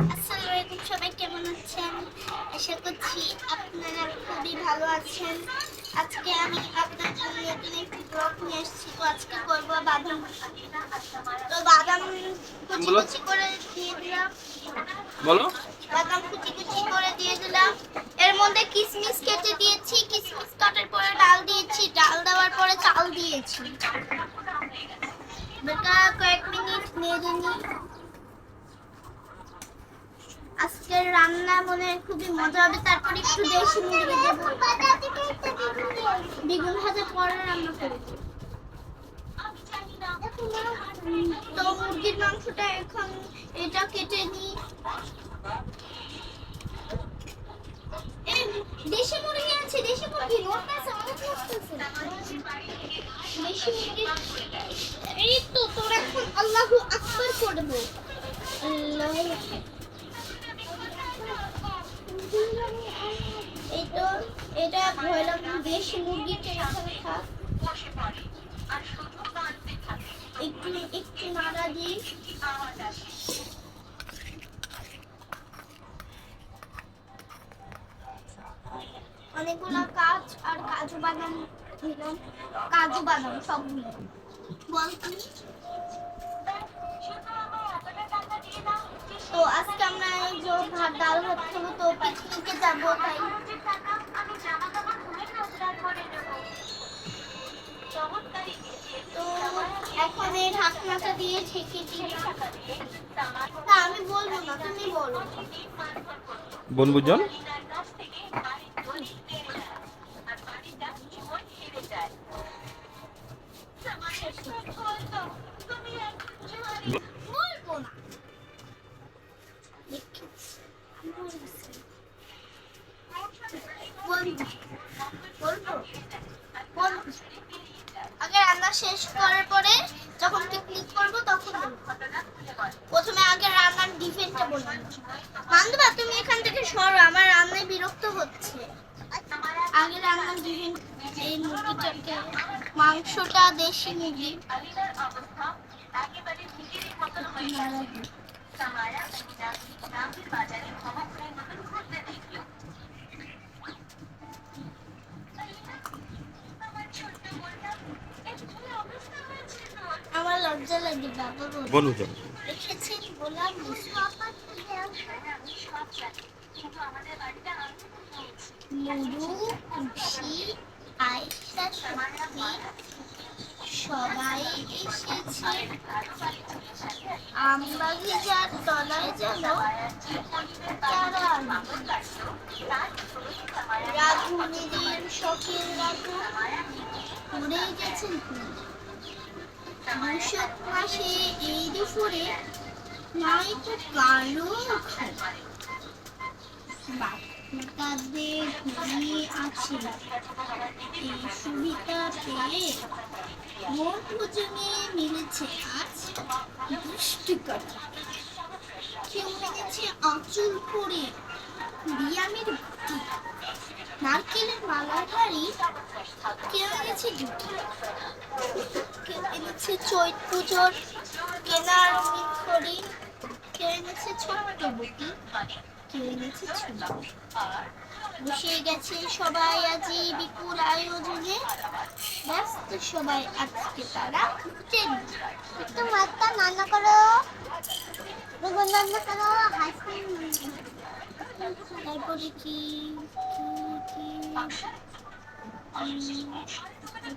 আসসালামু আলাইকুম সবাই কেমন আছেন? আশা করছি আপনারা খুবই ভালো আছেন। আজকে আমি আপনার জন্য নতুন একটি ব্লগ নিয়ে এসেছি তো আজকে করব বাদাম তো বাদাম কুচি কুচি করে দিয়ে দিলাম। বলো। বাদাম কুচি কুচি করে দিয়ে দিলাম। এর মধ্যে কিশমিশ কেটে দিয়েছি। কিশমিশ কাটার পরে ডাল দিয়েছি। ডাল দেওয়ার পরে চাল দিয়েছি। বেটা কয়েক মিনিট নেড়ে নিই। আজকের রান্না মনে খুবই মজা হবে, তারপর একটু দেশি মুরগি দেবো বেগুন ভাজা পরে রান্না করব তো মুরগির মাংসটা এখন এটা কেটে নিই। দেশি মুরগি আছে, দেশি মুরগি আছে দেশি মুরগি, এই তো তোর এখন আল্লাহু আকবার করব। আল্লাহু এই তো এটা ভয়লাম দেশি মুরগিটা এখানে থাক। একটু একটু নাড়া দিই অনেকগুলো কাজ আর কাজু বাদাম দিলাম। কাজু বাদাম সবগুলো। বল তো আজকে আমরা যে ভাত, ডাল ভাত খাব, তো পিকনিকে যাব, তাই। তো এখন এই ঢাকনাটা দিয়ে ঢেকে দিই। আমি বলব না, তুমি বলো। বনভোজন বলব না বলব বলব বলব আগে রান্না শেষ করার পরে যখন পিকনিক করব তখন প্রথমে আগে রান্নার ডিফেন্টটা বলব মান্দবা, তুমি এখান থেকে সরো, আমার রান্নায় বিরক্ত হচ্ছে। আগে রান্নার ডিফেন্ট এই মুরগিটাকে, মাংসটা দেশি মুরগি আমার লজ্জা লাগে বাবা বলে। বনভোজন দেখেছি বললাম নুরু খুশি আয়েশা সত্যি সবাই এসেছে। আমবাগিচার তলায় যেন তারা রাধু নিদির শখের রাধু। উড়ে গেছেন বৈশাখ মাসে এই দুপুরে নয় তো কালো তাদের ঘুমিয়ে আছে। এই সুবিধা পেয়ে মন ভোজনে মিলেছে আজ দুষ্টি কথা কেউ এনেছে আঁচল পরে বিয়ামের নারকেলের মালার বাড়ি কেউ এনেছে জুটি। এনেছে চৈত পুজোর কেনার খড়ি কেউ এনেছে ছোট্ট বুটি কেউ এনেছে ছুটি বসে গেছে সবাই আজি বিপুল আয়োজনে। ব্যস্ত সবাই আজকে তারা একটু ভাতটা রান্না করো। বেগুন করো হাসিন তারপরে কি? কি কি?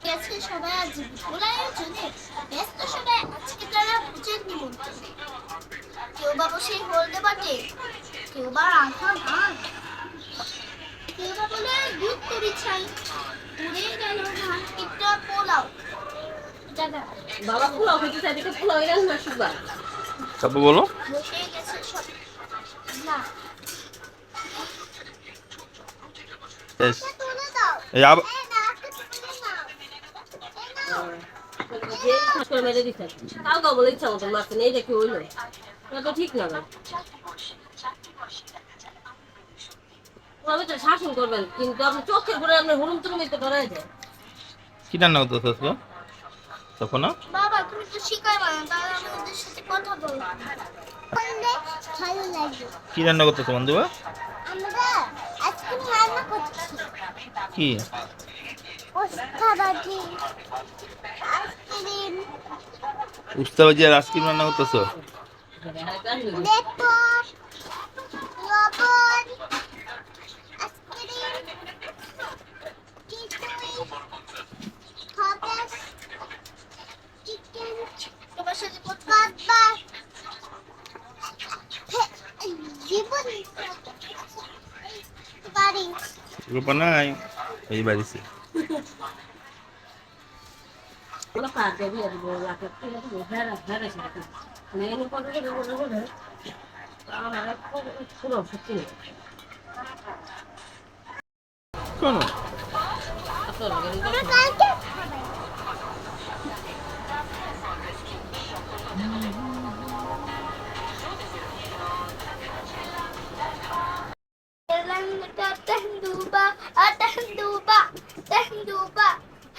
গেছে সবাই আজ বিপুল আয়োজনে ব্যস্ত সবাই আজকে তারা পূজার নিমন্ত্রণে। কেউ বা বসে হলদে বাটে কেউ বা আঠা ভাত। কেউ বা বলে দুধ করি ছাই উড়ে গেল ভাত একটা পোলাও বাবা পোলাও খেতে চাই দেখে পোলাও এর না সুবা তারপর বলো। বসে গেছে সব। না। এই যে খাস করে মেরে দিছে তাও বলে ইচ্ছা মতন মারছে এই দেখি হইল এটা তো ঠিক না ভাই আমি তো শাসন করবেন কিন্তু আপনি চোখের ঘুরে আপনি হুলুম তুলুম তো ধরাই যায় কি রান্না করতেছ আজকে? তখন না বাবা তুমি তো শিখাই না তাহলে আমি ওদের সাথে কথা বলব। ভালো লাগবে। কি রান্না করতেছো বন্ধুবা আমরা আইসক্রিম রান্না করছি। কি? ওস্তা ভাজি ice cream উস্তা ভাজি আর আইসক্রিম রান্না করতেছো লেপটপ লবণ ice cream চিতুই হবেস Teng duba, ah teng duba, teng duba.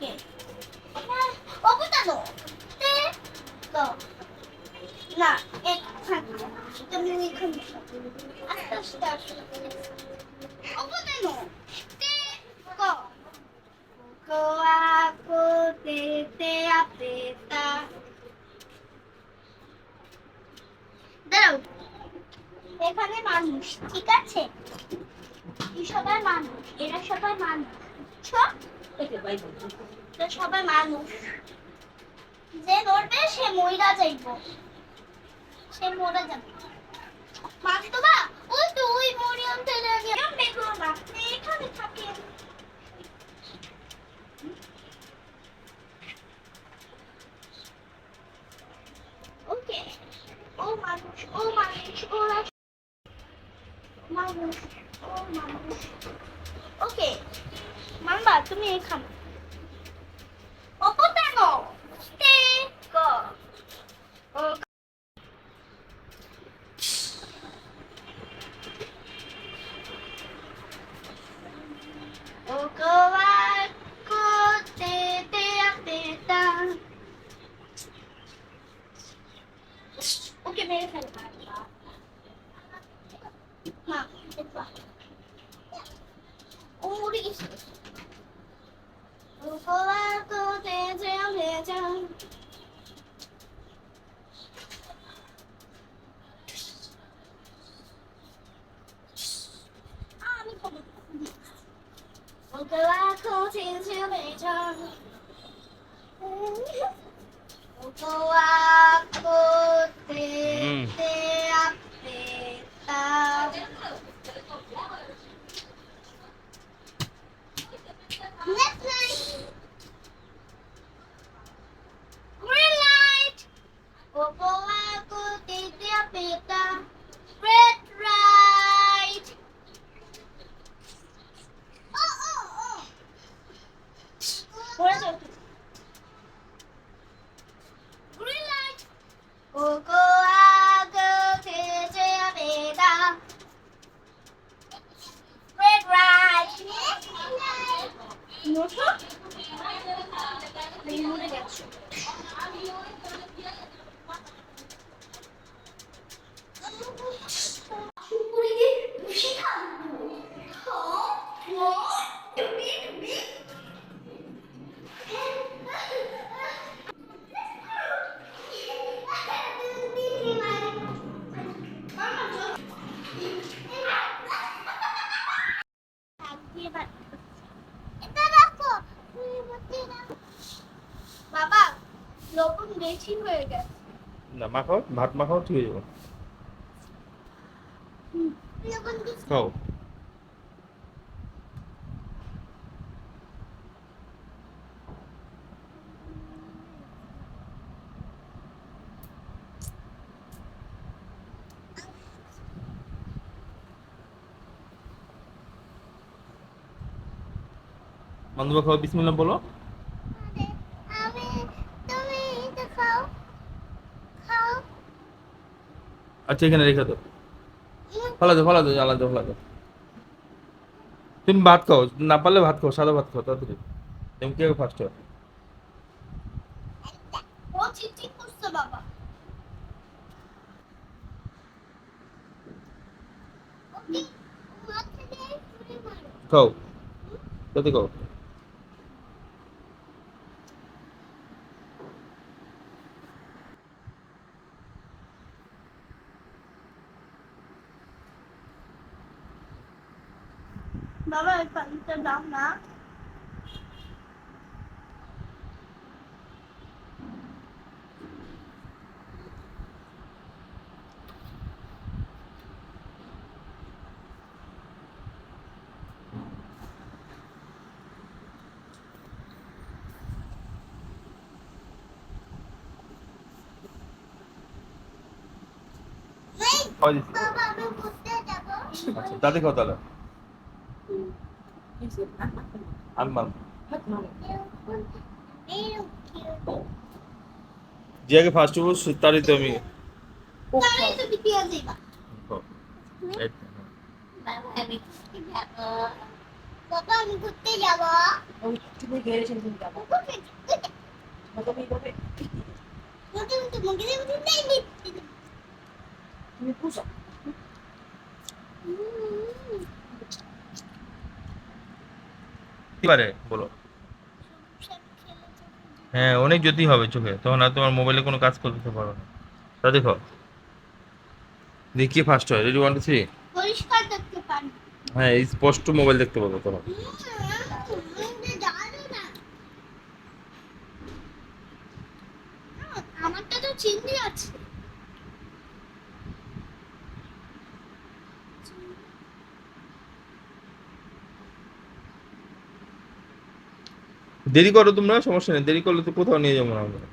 Okay okay কেন তে তো না এখানে তুমি এখানে আস্তে আস্তে আস্তে ওকে কেন তে কো কোয়া কোতে তে আপেতা দাঁড়াও এখানে মানুষ ঠিক আছে এই সবাই মানুষ এরা সবাই মানুষ বুঝছ itu baik. তো সবাই মানুষ যে ধরবে সে মইরা যাইব সে মরে যাবে মানতো বা 妈，你说，我屋里。如果我懂得怎样坚强。মাখাও ভাত মাখাও ঠিক হয়ে যাবে। খাও। বন্ধুবা খাও বিসমিল্লাহ বলো আমি তুমি এটা খাও খাও আচ্ছা এখানে রেখে দাও। ফলা দাও ফলা দাও, জ্বালা দাও, ফলা দাও। তুমি ভাত খাও, না পারলে ভাত খাও, সাদা ভাত খাও, তাড়াতাড়ি। তুমি কে ফার্স্ট হয়? খাও, তাতে খাও। বাবা এই পানিটা দাও না। খাওয়া দিচ্ছি বাবা আমি ঘুরতে যাব। আচ্ছা খাও তাহলে যে আগে ফার্স্ট হব সে- তারই তো আমি তুমি পারে? বলো। হ্যাঁ অনেক জ্যোতি হবে চোখে। তখন আর তোমার মোবাইলে কোনো কাজ করতে পারো না। তা দেখো। দেখি ফার্স্ট হয়। রেডি ওয়ান টু থ্রি পরিষ্কার দেখতে পারি হ্যাঁ স্পষ্ট মোবাইল দেখতে পাবো তখন আমারটা তো চিংড়ি আছে। দেরি করো তোমরা সমস্যা নেই। দেরি করলে তো কোথাও নিয়ে যাব না আমরা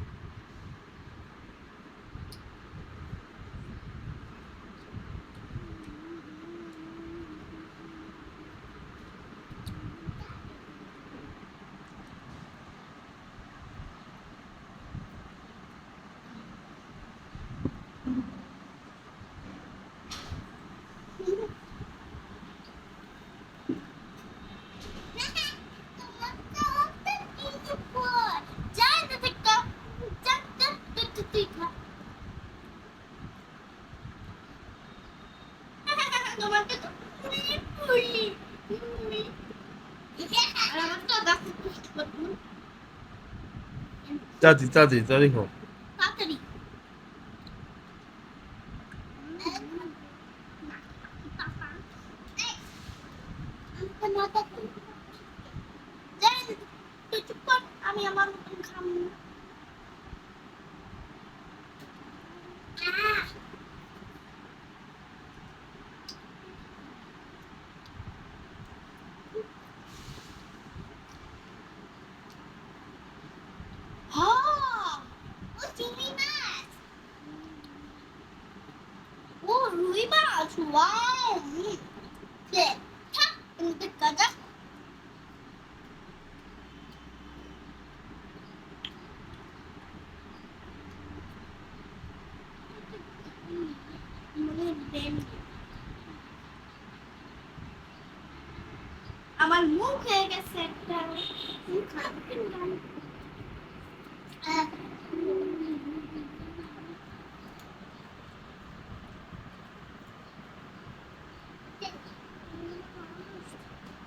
তোমাকে তো পুলি পুলি আর আমার তো দেখো পুষ্ট করব চাচি চাচি তা দেখো তাড়াতাড়ি আমি আমার মতন খাব ও চিংড়ি মাছ ও রুই মাছ ওয়াও কে থাক এমনি আমার মুখ হয়ে গেছে একটা মুখ খাব কিন্তু আমি। আহ,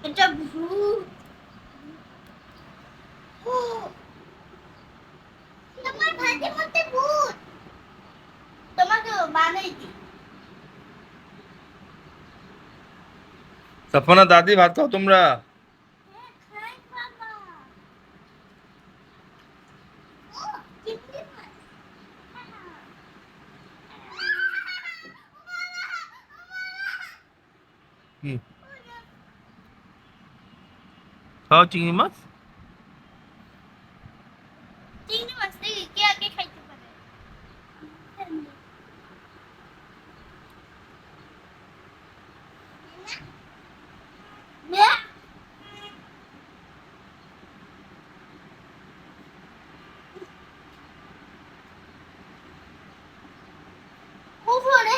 এটা ভূত ও, তোমার ভাতের মধ্যে ভূত তোমাকে বানাই দি সাফানা দাদি ভাত খাও তোমরা। খাও চিংড়ি মাছ চিংড়ি মাছ দেখি কে আগে খাইতে পারে না উপরে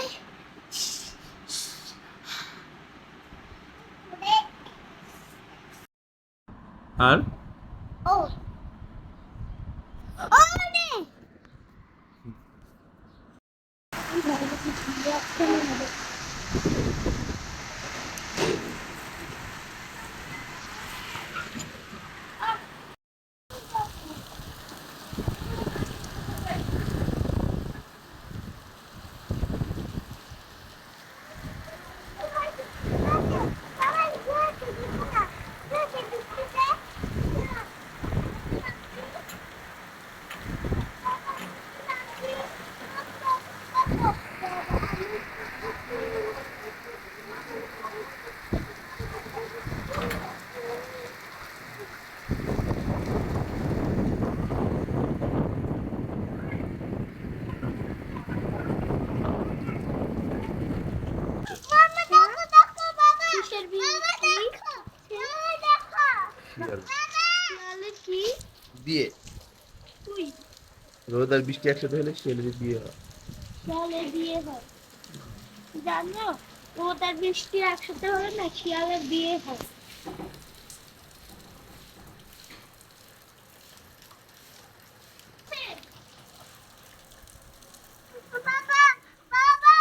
আর? ও ও নে মামা দেখো দেখো বাবা কিসের বিয়ে দেখো দেখো লালে কি বিয়ে তুই রোদ আর বৃষ্টি একসাথে হলে ছেলেদের বিয়ে হয়। শিয়ালে বিয়ে হয়। জানো? ও তার বৃষ্টি একসাথে হলে না শিয়ালের বিয়ে হয়। বাবা বাবা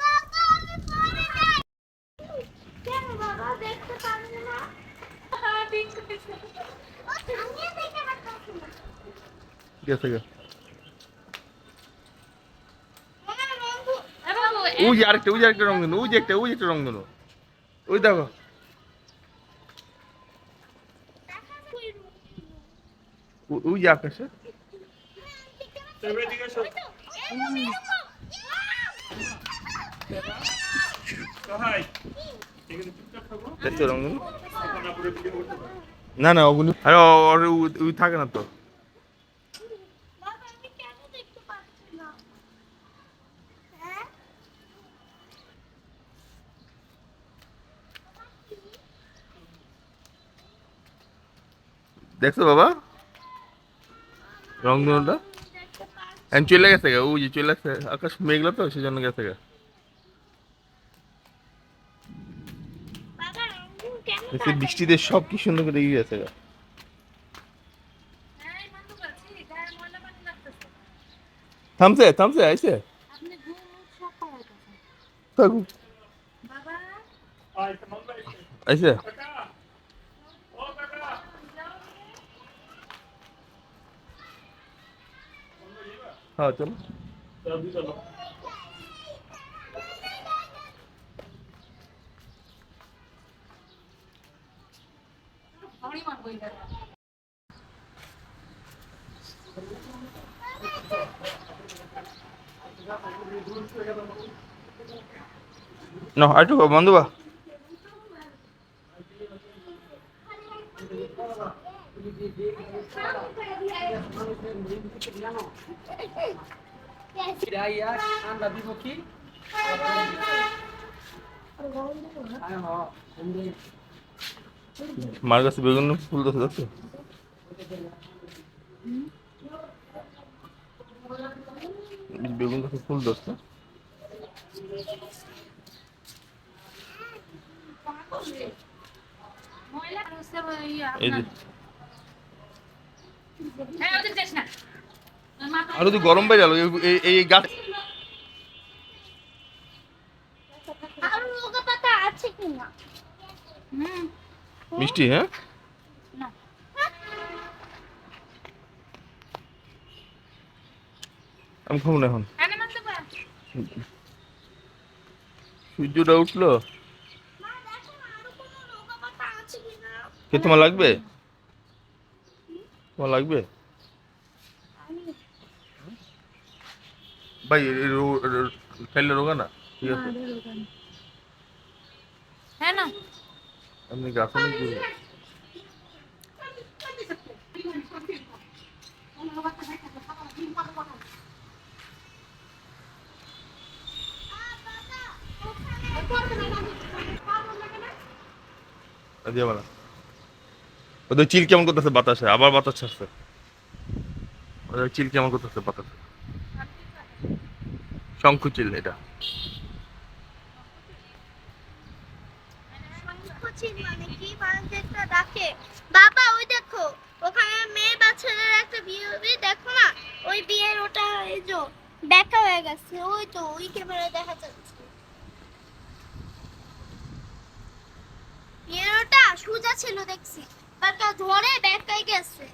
বাবা আমি পড়ে যাই কেন বাবা দেখতে পারবে না হ্যাঁ দেখতে ও আমিও দেখতে পাচ্ছি না আমার বন্ধু ওই যে আরেকটা ওই আরেকটা রংধনু ওই যে একটা ওই যে একটা রংধনু ওই দেখো ওই যে আকাশে না না ওগুলো আরে ওই থাকে না তো বাবা আমি কেন দেখতে পাচ্ছি না হ্যাঁ দেখছ বাবা? পাচ্ছি এখন চলে গেছে গা, ওই যে চলে গেছে আকাশ মেঘলা তো, সেজন্য গেছে গা। বৃষ্টিতে সব কি সুন্দর করে এগিয়ে গেছে গা। থামছে থামছে, আইছে? আইছে? হ্যাঁ চলো No, আরেকটু বন্ধু বা Iraya ó, vamos মার কাছে বেগুন ফুল দেখতে দেখছ বেগুন গাছে ফুল এই যে আর তো গরম পাই গেল এই এই গাছ আর লোকা পাতা আছে কিনা? মিষ্টি হ্যাঁ? আমি খাব না এখন। সূর্যটা উঠল। মা কে তোমার লাগবে? তোমার লাগবে ভাই খাইলে রোগা না ঠিক আছে হ্যাঁ না আপনি গাছানি কি দিয়ে বলা ওদের চিল কেমন করতেছে বাতাসে? আবার বাতাস ছাড়ছে। ওদের চিল কেমন করতেছে বাতাসে? শঙ্কু চিল এটা। মানে বাবা, ওই দেখো, ওখানে মেয়ে একটা বিয়ে দেখো না? ওই বিয়ের ওটা যে হয়ে গেছে। ওই তো, ওই দেখা যাচ্ছে। বিয়ের ওটা, সোজা ছিল দেখছি। ব্যাকা ধরে ব্যাকায় গেছে